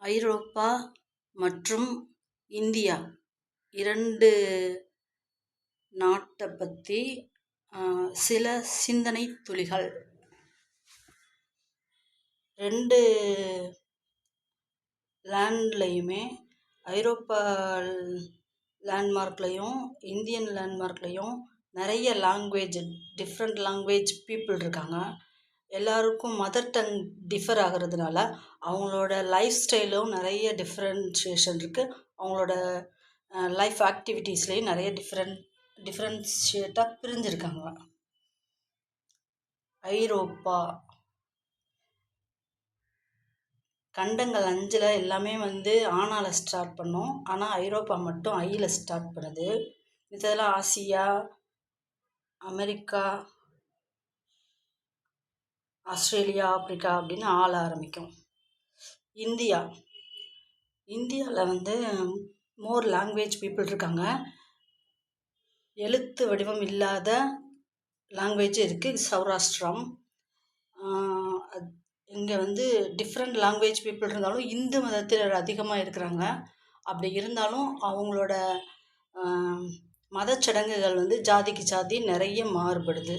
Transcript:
ஐரோப்பா மற்றும் இந்தியா. இரண்டு நாட்டை பற்றி சில சிந்தனை துளிகள். ரெண்டு லேண்ட்லேயுமே ஐரோப்பா லேண்ட்மார்க்லேயும் இந்தியன் லேண்ட்மார்க்லேயும் நிறைய லாங்குவேஜ் டிஃப்ரெண்ட் லாங்குவேஜ் பீப்புள் இருக்காங்க. எல்லாருக்கும் மதர் டங் டிஃபர் ஆகிறதுனால அவங்களோட லைஃப் ஸ்டைலும் நிறைய டிஃப்ரென்ஷியேஷன் இருக்குது அவங்களோட லைஃப் ஆக்டிவிட்டீஸ்லேயும் நிறைய டிஃப்ரெண்ட் டிஃப்ரென்ஷியேட்டாக பிரிஞ்சிருக்காங்க ஐரோப்பா. கண்டங்கள் அஞ்சில் எல்லாமே வந்து ஆனால ஸ்டார்ட் பண்ணோம். ஆனால் ஐரோப்பா மட்டும் ஐயில் ஸ்டார்ட் பண்ணுது. இதெல்லாம் ஆசியா அமெரிக்கா ஆஸ்திரேலியா ஆப்ரிக்கா அப்படின்னு ஆள ஆரம்பிக்கும். இந்தியா. இந்தியாவில் வந்து மோர் லாங்குவேஜ் பீப்புள் இருக்காங்க. எழுத்து வடிவம் இல்லாத லாங்குவேஜ் இருக்குது சௌராஷ்டிரம். இங்கே வந்து டிஃப்ரெண்ட் லாங்குவேஜ் பீப்புள் இருந்தாலும் இந்து மதத்தினர் அதிகமாக இருக்கிறாங்க. அப்படி இருந்தாலும் அவங்களோட மதச்சடங்குகள் வந்து ஜாதிக்கு ஜாதி நிறைய மாறுபடுது.